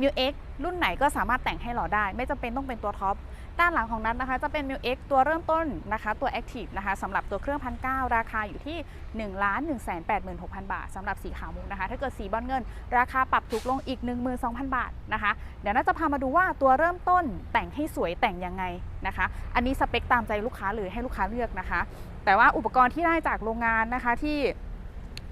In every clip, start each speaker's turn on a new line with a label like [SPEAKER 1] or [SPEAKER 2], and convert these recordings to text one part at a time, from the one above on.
[SPEAKER 1] m i u X รุ่นไหนก็สามารถแต่งให้หล่อได้ ไม่จำเป็นต้องเป็นตัวท็อปด้านหลังของนั้นนะคะจะเป็น m i u X ตัวเริ่มต้นนะคะตัว Active นะคะสำหรับตัวเครื่องพันเราคาอยู่ที่1 1 8 6 0 0 0บาทสำหรับสีขาวมุกนะคะ ถ้าเกิดสีบอลเงิน ราคาปรับถูกลงอีก 12,000 บาทนะคะ เดี๋ยวน่าจะพามาดูว่าตัวเริ่มต้นแต่งให้สวยแต่งยังไงนะคะ อันนี้สเปคตามใจลูกค้าเลยให้ลูกค้าเลือกนะคะ แต่ว่าอุปกรณ์ที่ได้จากโรงงานนะคะที่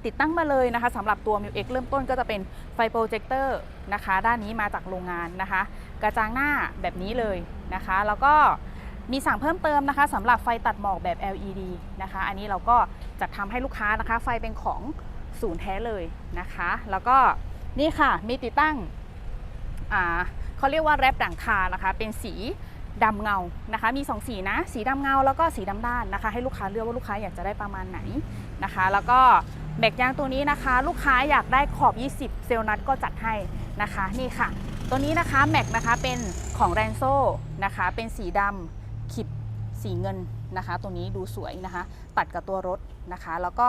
[SPEAKER 1] ติดตั้งมาเลยนะคะสำหรับตัว m i u X เริ่มต้นก็จะเป็นไฟโปรเจคเตอร์นะคะ ด้านนี้มาจากโรงงานนะคะ กระจังหน้าแบบนี้เลยนะคะ แล้วก็มีสั่งเพิ่มเติมนะคะสำหรับไฟตัดหมอกแบบ LED นะคะ อันนี้เราก็จะทำให้ลูกค้านะคะ ไฟเป็นของศูนย์แท้เลยนะคะ แล้วก็นี่ค่ะมีติดตั้งเขาเรียกว่าแรปหลังคานะคะ เป็นสี ดำเงานะคะ มี 2 สีนะ สีดำเงาแล้วก็สีดำด้านนะคะ ให้ลูกค้าเลือกว่าลูกค้าอยากจะได้ประมาณไหนนะคะ แล้วก็แบกยางตัวนี้นะคะ ลูกค้าอยากได้ขอบ 20 เซลนัดก็จัดให้นะคะนี่ค่ะ ตัวนี้นะคะแม็กนะคะเป็นของแรนโซนะคะ เป็นสีดำขีดสีเงินนะคะ ตัวนี้ดูสวยนะคะ ตัดกับตัวรถนะคะ แล้วก็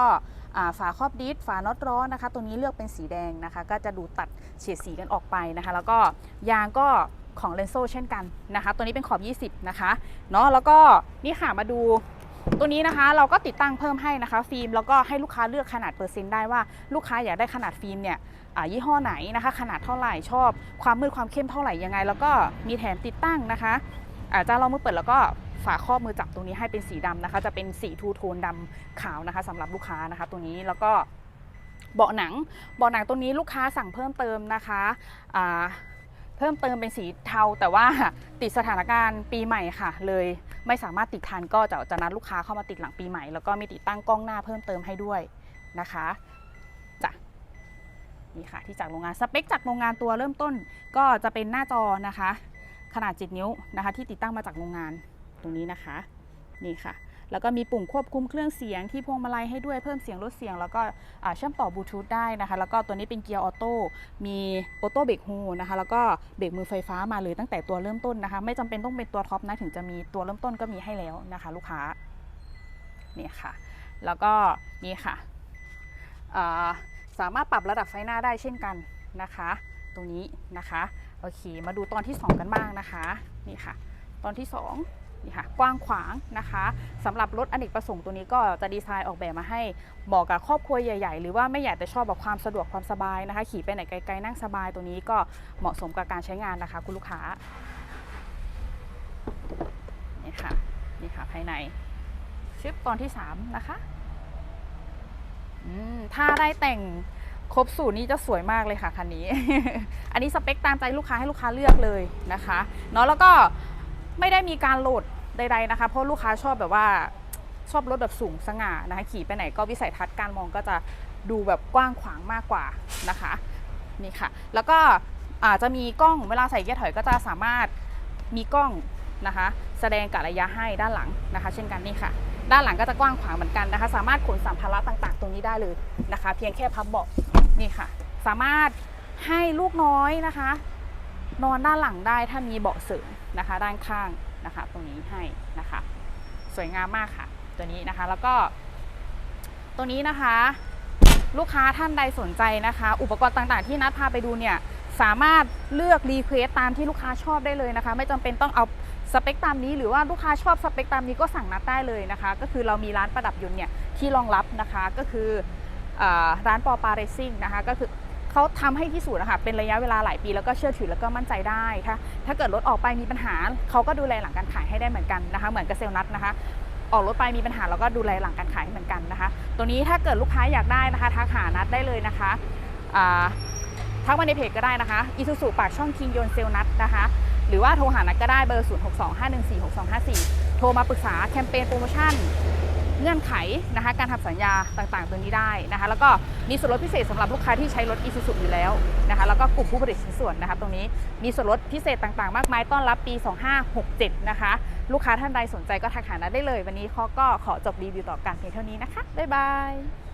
[SPEAKER 1] ฝาครอบดิสฝาน็อตร้อนนะคะ ตัวนี้เลือกเป็นสีแดงนะคะ ก็จะดูตัดเฉดสีกันออกไปนะคะ แล้วก็ยางก็ ของเรนโซเช่นกันนะคะ ตัวนี้เป็นขอบ 20 นะคะเนาะแล้วก็นี่ค่ะมาดูตัวนี้นะคะเราก็ติดตั้งเพิ่มให้นะคะฟิล์มแล้วก็ให้ลูกค้าเลือกขนาดเปอร์เซ็นต์ได้ว่าลูกค้าอยากได้ขนาดฟิล์มเนี่ยยี่ห้อไหนนะคะ ขนาดเท่าไหร่ชอบ ความมืดความเข้มเท่าไหร่ยังไง แล้วก็มีแถมติดตั้งนะคะอาจารย์ลองมือเปิดแล้วก็ฝาครอบมือจับตรงนี้ให้เป็นสีดำนะคะ จะเป็นสีทูโทนดำขาวนะคะสำหรับลูกค้านะคะ ตัวนี้แล้วก็เบาะหนังเบาะหนังตัวนี้ลูกค้าสั่งเพิ่มเติมนะคะ เพิ่มเติมเป็นสีเทา แต่ว่าติดสถานการณ์ปีใหม่ค่ะ เลยไม่สามารถติดทันก็จะจะนัดลูกค้าเข้ามาติดหลังปีใหม่ แล้วก็มีติดตั้งกล้องหน้าเพิ่มเติมให้ด้วยนะคะจ้ะนี่ค่ะที่จากโรงงานสเปคจากโรงงานตัวเริ่มต้น ก็จะเป็นหน้าจอนะคะ ขนาด 7 นิ้วนะคะ ที่ติดตั้งมาจากโรงงานตรงนี้นะคะ นี่ค่ะ แล้วก็มีปุ่มควบคุมเครื่องเสียงที่พวงมาลัยให้ด้วยเพิ่มเสียงลดเสียง แล้วก็เชื่อมต่อบลูทูธได้นะคะ แล้วก็ตัวนี้เป็นเกียร์ออโต้มีออโต้เบรกฮูนะคะ แล้วก็เบรกมือไฟฟ้ามาเลยตั้งแต่ตัวเริ่มต้นนะคะ ไม่จำเป็นต้องเป็นตัวท็อปนะถึงจะมีตัวเริ่มต้นก็มีให้แล้วนะคะ ลูกค้านี่ค่ะ แล้วก็นี่ค่ะาสามารถปรับระดับไฟหน้าได้เช่นกันนะคะ ตรงนี้นะคะโอเคมาดูตอนที่ 2 กันบ้างนะคะ นี่ค่ะ ตอนที่ 2 นี่ค่ะกว้างขวางนะคะสำหรับรถอเนกประสงค์ตัวนี้ก็จะดีไซน์ออกแบบมาให้เหมาะกับครอบครัวใหญ่ ๆ หรือว่าไม่อยากจะชอบแบบความสะดวกความสบายนะคะ ขี่ไปไหนไกลๆนั่งสบายตัวนี้ก็เหมาะสมกับการใช้งานนะคะ คุณลูกค้านี่ค่ะนี่ค่ะภายในชิปตอนที่ 3 นะคะถ้าได้แต่งครบสูตรนี้จะสวยมากเลยค่ะคันนี้ อันนี้สเปคตามใจลูกค้าให้ลูกค้าเลือกเลยนะคะ เนาะแล้วก็ ไม่ได้มีการโหลดใดๆนะคะ เพราะลูกค้าชอบแบบว่าชอบรถแบบสูงสง่านะคะขี่ไปไหนก็วิสัยทัศน์การมองก็จะดูแบบกว้างขวางมากกว่านะคะนี่ค่ะ แล้วก็อาจจะมีกล้องเวลาใส่เกียร์ถอยก็จะสามารถมีกล้องนะคะ แสดงกะระยะให้ด้านหลังนะคะ เช่นกันนี่ค่ะ ด้านหลังก็จะกว้างขวางเหมือนกันนะคะ สามารถขนสัมภาระต่างๆ ตรงนี้ได้เลยนะคะ เพียงแค่พับเบาะนี่ค่ะ สามารถให้ลูกน้อยนะคะ นอนด้านหลังได้ถ้ามีเบาะเสริมนะคะ ด้านข้างนะคะ ตรงนี้ให้นะคะ สวยงามมากค่ะ ตัวนี้นะคะแล้วก็ ตัวนี้นะคะ ลูกค้าท่านใดสนใจนะคะ อุปกรณ์ต่างๆ ที่นัดพาไปดูเนี่ยสามารถเลือกรีเควสตามที่ลูกค้าชอบได้เลยนะคะ ไม่จำเป็นต้องเอาสเปคตามนี้หรือว่าลูกค้าชอบสเปคตามนี้ก็สั่งนัดได้เลยนะคะ ก็คือเรามีร้านประดับยนต์เนี่ยที่รองรับนะคะก็คืออร้านปอปาเรซิ่งนะคะก็คือ เขาทำให้ที่สุดนะคะเป็นระยะเวลาหลายปีแล้วก็เชื่อถือแล้วก็มั่นใจได้ถ้าถ้าเกิดรถออกไปมีปัญหาเขาก็ดูแลหลังการขายให้ได้เหมือนกันนะคะ เหมือนกับเซลนัดนะคะออกรถไปมีปัญหาเราก็ดูแลหลังการขายให้เหมือนกันนะคะ ตัวนี้ถ้าเกิดลูกค้าอยากได้นะคะทักหานัดได้เลยนะคะทักมาในเพจก็ได้นะคะอีซูซูปากช่องคิงยนเซลนัดนะคะ หรือว่าโทรหานัดก็ได้เบอร์ 0 6 2 5 1 4 6 2 5 4 โทรมาปรึกษาแคมเปญโปรโมชั่น เงื่อนไขนะคะการทำสัญญาต่างๆ ตัวนี้ได้นะคะแล้วก็มีส่วนลดพิเศษสำหรับลูกค้าที่ใช้รถอีซูซูอยู่แล้วนะคะแล้วก็กลุ่มผู้ผลิตชิ้นส่วนนะคะตรงนี้มีส่วนลดพิเศษต่างๆ มากมายต้อนรับปี 2567 นะคะ ลูกค้าท่านใดสนใจก็ทักหานัดได้เลย วันนี้เขาก็ขอจบรีวิวต่อการเพียงเท่านี้นะคะบ๊ายบาย